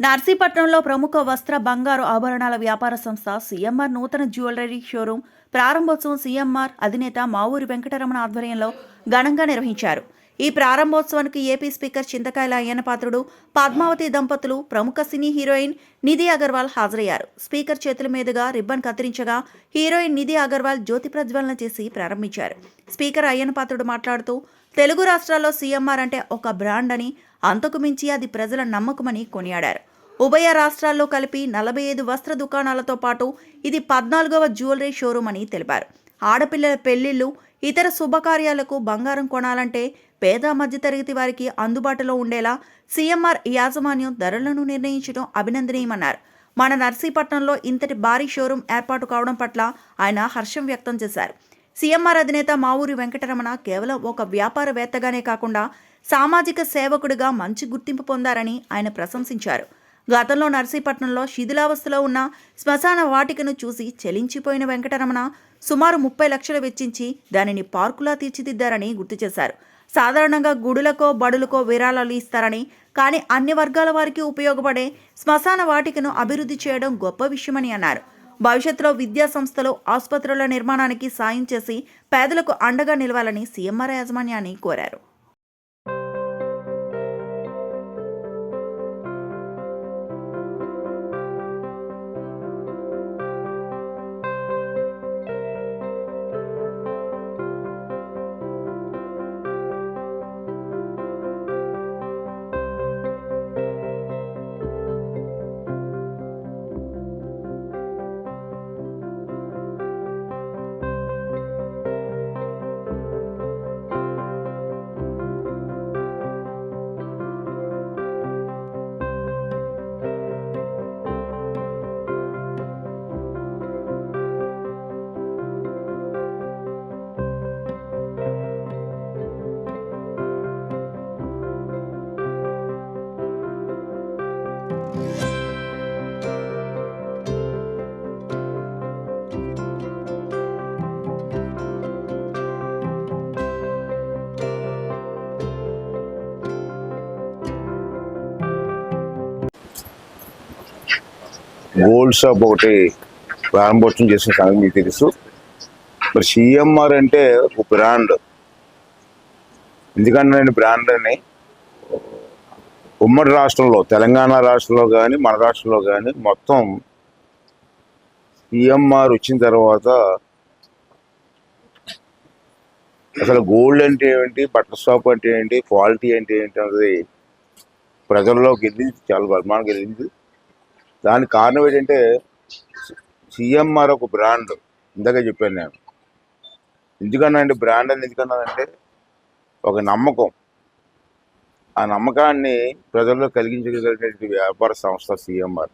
నర్సీపట్నంలో ప్రముఖ వస్త్ర బంగారు ఆభరణాల వ్యాపార సంస్థ సీఎంఆర్ నూతన జ్యువెలరీ షోరూం ప్రారంభోత్సవం సీఎంఆర్ అధినేత మావూరి వెంకటరమణ ఆధ్వర్యంలో ఘనంగా నిర్వహించారు. ఈ ప్రారంభోత్సవానికి ఏపీ స్పీకర్ చింతకాయల అయ్యన్నపాత్రుడు పద్మావతి దంపతులు ప్రముఖ సినీ హీరోయిన్ నిధి అగర్వాల్ హాజరయ్యారు. స్పీకర్ చేతుల మీదుగా రిబ్బన్ కత్తిరించగా హీరోయిన్ నిధి అగర్వాల్ జ్యోతి ప్రజ్వలన చేసి ప్రారంభించారు. స్పీకర్ అయ్యన్నపాత్రుడు మాట్లాడుతూ తెలుగు రాష్ట్రాల్లో సీఎంఆర్ అంటే ఒక బ్రాండ్ అని అంతకుమించి అది ప్రజల నమ్మకమని కొనియాడారు. ఉభయ రాష్ట్రాల్లో కలిపి నలభై ఐదు వస్త్ర దుకాణాలతో పాటు ఇది పద్నాలుగవ జ్యువెలరీ షోరూమ్ అని తెలిపారు. ఆడపిల్లల పెళ్ళిళ్ళు ఇతర శుభకార్యాలకు బంగారం కొనాలంటే పేద మధ్యతరగతి వారికి అందుబాటులో ఉండేలా సీఎంఆర్ యాజమాన్యం ధరలను నిర్ణయించడం అభినందనీయమన్నారు. మన నర్సీపట్నంలో ఇంతటి భారీ షోరూం ఏర్పాటు కావడం పట్ల ఆయన హర్షం వ్యక్తం చేశారు. సీఎంఆర్ అధినేత మావూరి వెంకటరమణ కేవలం ఒక వ్యాపారవేత్తగానే కాకుండా సామాజిక సేవకుడిగా మంచి గుర్తింపు పొందారని ఆయన ప్రశంసించారు. గతంలో నర్సీపట్నంలో శిథిలావస్థలో ఉన్న శ్మశాన వాటికను చూసి చెలించిపోయిన వెంకటరమణ సుమారు ముప్పై లక్షలు వెచ్చించి దానిని పార్కులా తీర్చిదిద్దారని గుర్తు చేశారు. సాధారణంగా గుడులకో బడులకో విరాళాలు ఇస్తారని కానీ అన్ని వర్గాల వారికి ఉపయోగపడే శ్మశాన వాటికను అభివృద్ధి చేయడం గొప్ప విషయమని అన్నారు. భవిష్యత్తులో విద్యా సంస్థలు ఆసుపత్రుల నిర్మాణానికి సాయం చేసి పేదలకు అండగా నిలవాలని సీఎంఆర్ యాజమాన్యాన్ని కోరారు. గోల్డ్ షాప్ ఒకటి ప్రారంభోత్సవం చేసిన సంగతి మీకు తెలుసు. మరి సిఎంఆర్ అంటే ఒక బ్రాండ్. ఎందుకంటే నేను బ్రాండ్ అని ఉమ్మడి రాష్ట్రంలో తెలంగాణ రాష్ట్రంలో కానీ మన రాష్ట్రంలో కానీ మొత్తం సిఎంఆర్ వచ్చిన తర్వాత అసలు గోల్డ్ అంటే ఏంటి బట్టల షాప్ అంటే ఏంటి క్వాలిటీ అంటే ఏంటి అనేది ప్రజల్లోకి వెళ్ళింది చాలా బలమానికి వెళ్ళింది దానికి కారణం ఏంటంటే సిఎంఆర్ ఒక బ్రాండ్. ఇందాక చెప్పాను నేను. ఎందుకన్నానంటే బ్రాండ్ అని ఎందుకన్నానంటే ఒక నమ్మకం. ఆ నమ్మకాన్ని ప్రజల్లో కలిగించగలిగినటువంటి వ్యాపార సంస్థ సిఎంఆర్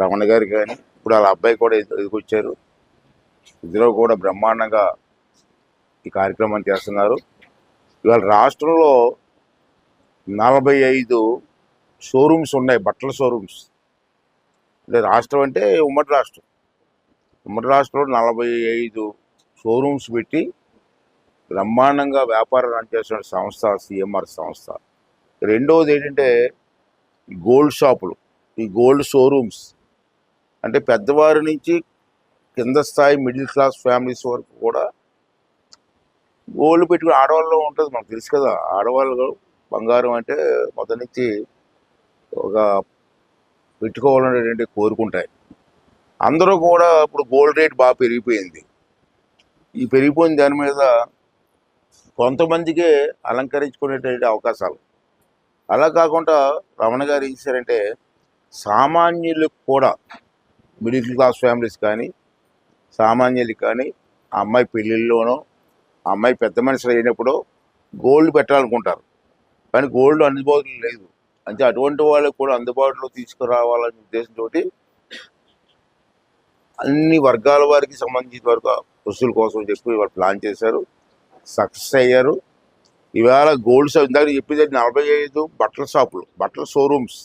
రమణ గారు కానీ ఇప్పుడు వాళ్ళ అబ్బాయి కూడా ఎదుకొచ్చారు ఇద్దరు కూడా బ్రహ్మాండంగా ఈ కార్యక్రమాన్ని చేస్తున్నారు. ఇవాళ రాష్ట్రంలో నలభై ఐదు షోరూమ్స్ ఉన్నాయి బట్టల షోరూమ్స్. రాష్ట్రం అంటే ఉమ్మడి రాష్ట్రం. ఉమ్మడి రాష్ట్రంలో నలభై ఐదు షోరూమ్స్ పెట్టి బ్రహ్మాండంగా వ్యాపారం రన్ చేస్తున్న సంస్థ సిఎంఆర్ సంస్థ. రెండవది ఏంటంటే గోల్డ్ షాపులు ఈ గోల్డ్ షోరూమ్స్. అంటే పెద్దవారి నుంచి కింద స్థాయి మిడిల్ క్లాస్ ఫ్యామిలీస్ వరకు కూడా గోల్డ్ పెట్టుకుని ఆడవాళ్ళలో ఉంటుంది మనకు తెలుసు కదా. ఆడవాళ్ళు బంగారం అంటే మొదటి నుంచి ఒక పెట్టుకోవాలనేటువంటి కోరుకుంటాయి. అందరూ కూడా ఇప్పుడు గోల్డ్ రేట్ బాగా పెరిగిపోయింది. ఈ పెరిగిపోయిన దాని మీద కొంతమందికే అలంకరించుకునేటువంటి అవకాశాలు. అలా కాకుండా రమణ గారు ఏం చేశారంటే సామాన్యులకు కూడా మిడిల్ క్లాస్ ఫ్యామిలీస్ కానీ సామాన్యులు కానీ ఆ అమ్మాయి పెళ్ళిళ్ళలోనో అమ్మాయి పెద్ద మనుషులు అయినప్పుడు గోల్డ్ పెట్టాలనుకుంటారు. కానీ గోల్డ్ అందుబాటులో లేదు. అంటే అటువంటి వాళ్ళకి కూడా అందుబాటులో తీసుకురావాలనే ఉద్దేశంతో అన్ని వర్గాల వారికి సంబంధించిన వరకు వస్తువుల కోసం చెప్పి వాళ్ళు ప్లాన్ చేశారు. సక్సెస్ అయ్యారు. ఇవాళ గోల్డ్ షాప్ ఇందాక చెప్పేది నలభై ఐదు బట్టల షాపులు బట్టల షోరూమ్స్.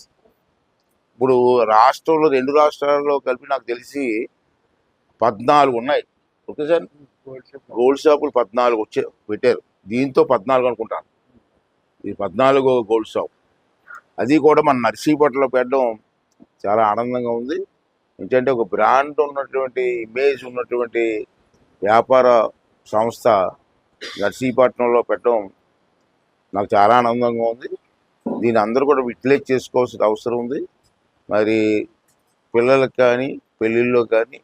ఇప్పుడు రాష్ట్రంలో రెండు రాష్ట్రాల్లో కలిపి నాకు తెలిసి పద్నాలుగు ఉన్నాయి. Okay sir? గోల్డ్ షాపులు పద్నాలుగు వచ్చే పెట్టారు. దీంతో పద్నాలుగు అనుకుంటాను. ఇది పద్నాలుగో గోల్డ్ షాప్. అది కూడా మన నర్సీపట్నలో పెట్టడం చాలా ఆనందంగా ఉంది. ఏంటంటే ఒక బ్రాండ్ ఉన్నటువంటి ఇమేజ్ ఉన్నటువంటి వ్యాపార సంస్థ నర్సీపట్నంలో పెట్టడం నాకు చాలా ఆనందంగా ఉంది. దీని అందరూ కూడా యూటిలైజ్ చేసుకోవాల్సిన అవసరం ఉంది. మరి పిల్లలకు కానీ పెళ్ళిళ్ళలో కానీ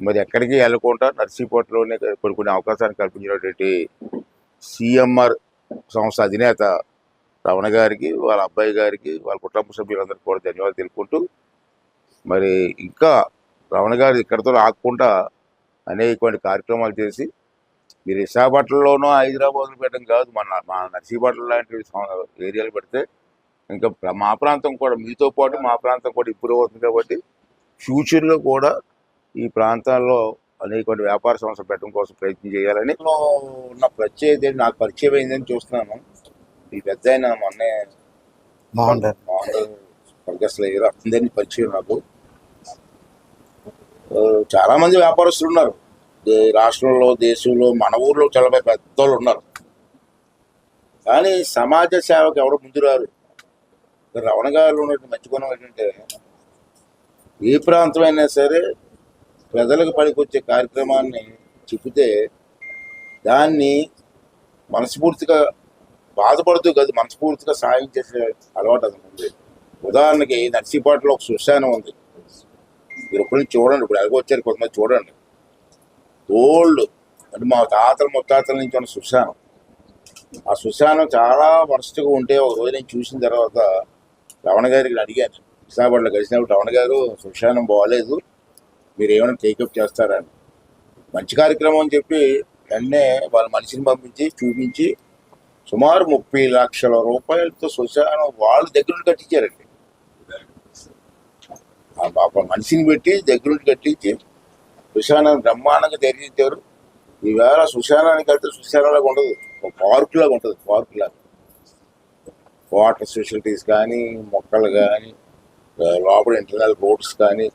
మరి ఎక్కడికి వెళ్ళకుండా నర్సీపట్నంలోనే కొన్ని కొన్ని అవకాశాన్ని కల్పించినటువంటి సిఎంఆర్ సంస్థ అధినేత రమణ గారికి వాళ్ళ అబ్బాయి గారికి వాళ్ళ కుటుంబ సభ్యులందరికీ కూడా ధన్యవాదాలు తెలుపుకుంటూ మరి ఇంకా రమణ గారు ఇక్కడితో ఆగకుండా అనేకమైన కార్యక్రమాలు చేసి మీరు విశాఖపట్నంలోనూ హైదరాబాద్లో పెట్టడం కాదు మన మా నర్సీపట్నం లాంటి సం- ఏరియాలు పెడితే ఇంకా మా ప్రాంతం కూడా మీతో పాటు మా ప్రాంతం కూడా ఇంప్రూవ్ అవుతుంది కాబట్టి ఫ్యూచర్లో కూడా ఈ ప్రాంతాల్లో అనేక వ్యాపార సంస్థలు పెట్టడం కోసం ప్రయత్నం చేయాలని నా ఉన్న ప్రత్యేకత నాకు పరిచయం అయిందని చూస్తున్నాను. ఈ పెద్ద ఆయన మొన్నే మోహన్ అందరినీ పరిచయం నాకు. చాలా మంది వ్యాపారస్తులు ఉన్నారు. రాష్ట్రంలో దేశంలో మన ఊర్లో చాలా పెద్దోళ్ళు ఉన్నారు. కానీ సమాజ సేవకు ఎవరు ముందు రారు. రమణ గారు ఉన్నటువంటి మంచి గుణం ఏంటంటే ఏ ప్రాంతమైనా సరే ప్రజలకు పనికొచ్చే కార్యక్రమాన్ని చెబితే దాన్ని మనస్ఫూర్తిగా బాధపడుతూ కాదు మనస్ఫూర్తిగా సాయం చేసే అలవాటు అది ఉంది. ఉదాహరణకి నర్సీపాటలో ఒక శ్మశానం ఉంది. మీరు ఎప్పుడు చూడండి ఇప్పుడు ఎలాగో వచ్చారు కొంతమంది చూడండి. ఓల్డ్ అంటే మా తాతల ముత్తాతల నుంచి ఉన్న శ్మశానం. ఆ శ్మశానం చాలా వరస్ట్గా ఉంటే ఒక రోజు నేను చూసిన తర్వాత రమణ గారికి అడిగాను. విశాఖపట్నంలో కలిసినప్పుడు రమణ గారు శ్మశానం బాగాలేదు మీరు ఏమైనా టేకప్ చేస్తారా? అని. మంచి కార్యక్రమం అని చెప్పి వెంటనే వాళ్ళ మనిషిని పంపించి చూపించి సుమారు ముప్పై లక్షల రూపాయలతో శ్మశానం వాళ్ళ దగ్గర నుండి కట్టించారండి. ఆ పాప మనిషిని పెట్టి దగ్గర నుండి కట్టించి శ్మశానం బ్రహ్మాండంగా తెరిచారు ఈవేళ శ్మశానానికి వెళ్తే శ్మశానంలాగా ఉండదు. ఒక పార్క్ లాగా ఉంటుంది పార్క్ లాగా. వాటర్ ఫెసిలిటీస్ కానీ మొక్కలు కానీ లోపల ఇంటర్నల్ రోడ్స్ కానీ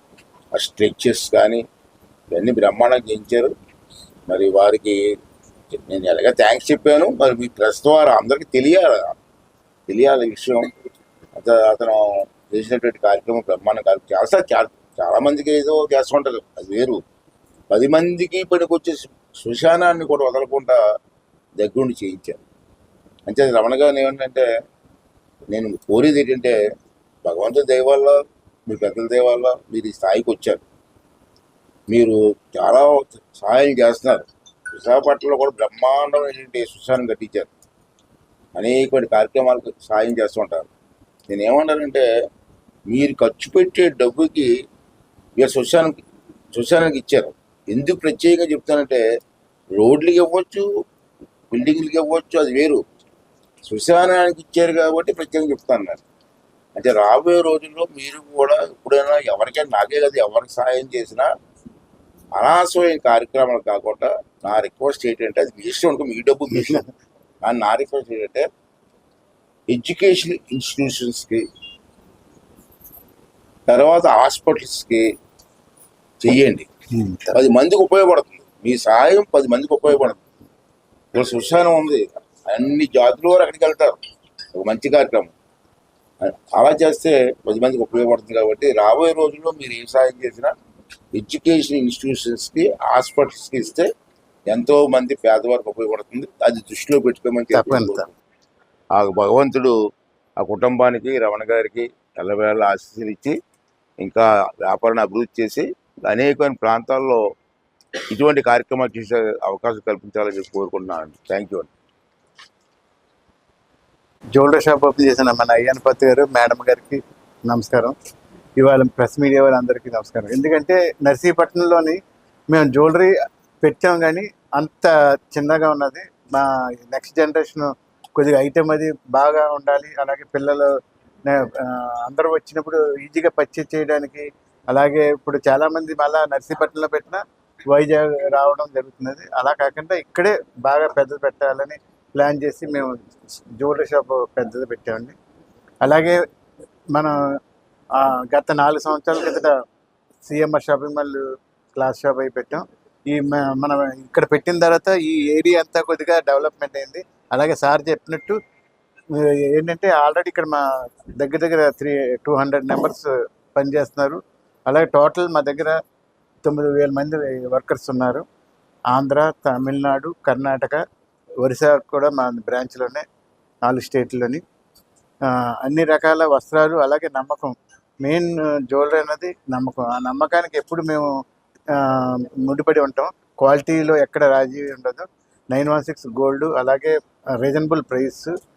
ఆ స్ట్రెచెస్ కానీ ఇవన్నీ బ్రహ్మాండంగా చేయించారు. మరి వారికి నేను ఎలాగ థ్యాంక్స్ చెప్పాను మరి మీ ప్రెస్ ద్వారా అందరికీ తెలియాలి తెలియాలి విషయం. అతను చేసినటువంటి కార్యక్రమం బ్రహ్మాండ కార్యక్రమం చాలా చాలా చాలామందికి ఏదో చేస్తుంటారు అది వేరు. పది మందికి పనికొచ్చే శ్మశానాన్ని కూడా వదలకుండా దగ్గరుండి చేయించాను అంటే రమణ గారు ఏమిటంటే నేను కోరేది ఏంటంటే భగవంతుడి దయ మీ పెద్దల దయ మీరు ఈ స్థాయికి వచ్చారు. మీరు చాలా సహాయం చేస్తున్నారు. విశాఖపట్నంలో కూడా బ్రహ్మాండమైనటువంటి శ్మశానం కట్టించారు అనేకమైన కార్యక్రమాలకు సాయం చేస్తుంటారు నేను ఏమంటానంటే మీరు ఖర్చు పెట్టే డబ్బుకి మీరు సుశానికి సుశానికి ఇచ్చారు. ఎందుకు ప్రత్యేకంగా చెప్తానంటే రోడ్లకి ఇవ్వచ్చు బిల్డింగ్లకి ఇవ్వచ్చు అది వేరు. సుశానానికి ఇచ్చారు కాబట్టి ప్రత్యేకంగా చెప్తాను నేను. అంటే రాబోయే రోజుల్లో మీరు కూడా ఎప్పుడైనా ఎవరికైనా నాకే కదా ఎవరికి సహాయం చేసినా అనవసరమైన కార్యక్రమాలు కాకుండా నా రిక్వెస్ట్ ఏంటంటే అది మీ ఇష్టం అనుకో మీ డబ్బు మీ ఇష్టం. కానీ నా రిక్వెస్ట్ ఏంటంటే ఎడ్యుకేషన్ ఇన్స్టిట్యూషన్స్కి తర్వాత హాస్పిటల్స్కి చెయ్యండి. పది మందికి ఉపయోగపడుతుంది. మీ సహాయం పది మందికి ఉపయోగపడుతుంది. ఇక్కడ శ్మశానం ఉంది. అన్ని జాతుల వారు అక్కడికి వెళ్తారు. ఒక మంచి కార్యక్రమం. అలా చేస్తే పది మందికి ఉపయోగపడుతుంది కాబట్టి రాబోయే రోజుల్లో మీరు ఏ సహాయం చేసినా ఎడ్యుకేషన్ ఇన్స్టిట్యూషన్స్కి హాస్పిటల్స్కి ఇస్తే ఎంతో మంది పేదవారికి ఉపయోగపడుతుంది. అది దృష్టిలో పెట్టుకోమని చెప్పి తప్పకుండా. కోరుకుంటున్నాను. ఆ భగవంతుడు ఆ కుటుంబానికి రమణ గారికి ఎల్లవేళ ఆశీస్సులు ఇచ్చి ఇంకా వ్యాపారాన్ని అభివృద్ధి చేసి అనేకమైన ప్రాంతాల్లో ఇటువంటి కార్యక్రమాలు చేసే అవకాశం కల్పించాలని చెప్పి కోరుకుంటున్నాను. థ్యాంక్ యూ అండి. జ్యువెలరీ షాప్ ఓపెన్ చేసిన మన అయ్యనపతి గారు మేడం గారికి నమస్కారం. ఇవాళ ప్రెస్ మీడియా వాళ్ళందరికీ నమస్కారం. ఎందుకంటే నర్సీపట్నంలోని మేము జ్యువెలరీ పెట్టాం కానీ అంత చిన్నగా ఉన్నది. మా నెక్స్ట్ జనరేషన్ కొద్దిగా ఐటెం అది బాగా ఉండాలి. అలాగే పిల్లలు అందరూ వచ్చినప్పుడు ఈజీగా పర్చేజ్ చేయడానికి అలాగే ఇప్పుడు చాలామంది మళ్ళా నర్సీపట్నంలో పెట్టిన వైజాగ్ రావడం జరుగుతున్నది. అలా కాకుండా ఇక్కడే బాగా పెద్దది పెట్టాలని ప్లాన్ చేసి మేము జ్యువెలరీ షాప్ పెద్దది పెట్టామండి. అలాగే మనం గత నాలుగు సంవత్సరాల కిందట CMR shopping mall class shop అయి పెట్టాం. ఈ మ- మనం ఇక్కడ పెట్టిన తర్వాత ఈ ఏరియా అంతా కొద్దిగా డెవలప్మెంట్ అయింది. అలాగే సార్ చెప్పినట్టు ఏంటంటే ఆల్రెడీ ఇక్కడ మా దగ్గర దగ్గర త్రీ టూ హండ్రెడ్ మెంబర్స్ పనిచేస్తున్నారు. అలాగే టోటల్ మా దగ్గర తొమ్మిది వేల మంది వర్కర్స్ ఉన్నారు. ఆంధ్ర తమిళనాడు కర్ణాటక ఒరిస్సా కూడా మా బ్రాంచ్లోనే నాలుగు స్టేట్లోని. అన్ని రకాల వస్త్రాలు అలాగే నమ్మకం మెయిన్ జ్యువెలరీ అనేది నమ్మకం. ఆ నమ్మకానికి ఎప్పుడు మేము ముడిపడి ఉంటాం. క్వాలిటీలో ఎక్కడ రాజీ ఉండదు. నైన్ వన్ సిక్స్ గోల్డ్ అలాగే రీజనబుల్ ప్రైస్.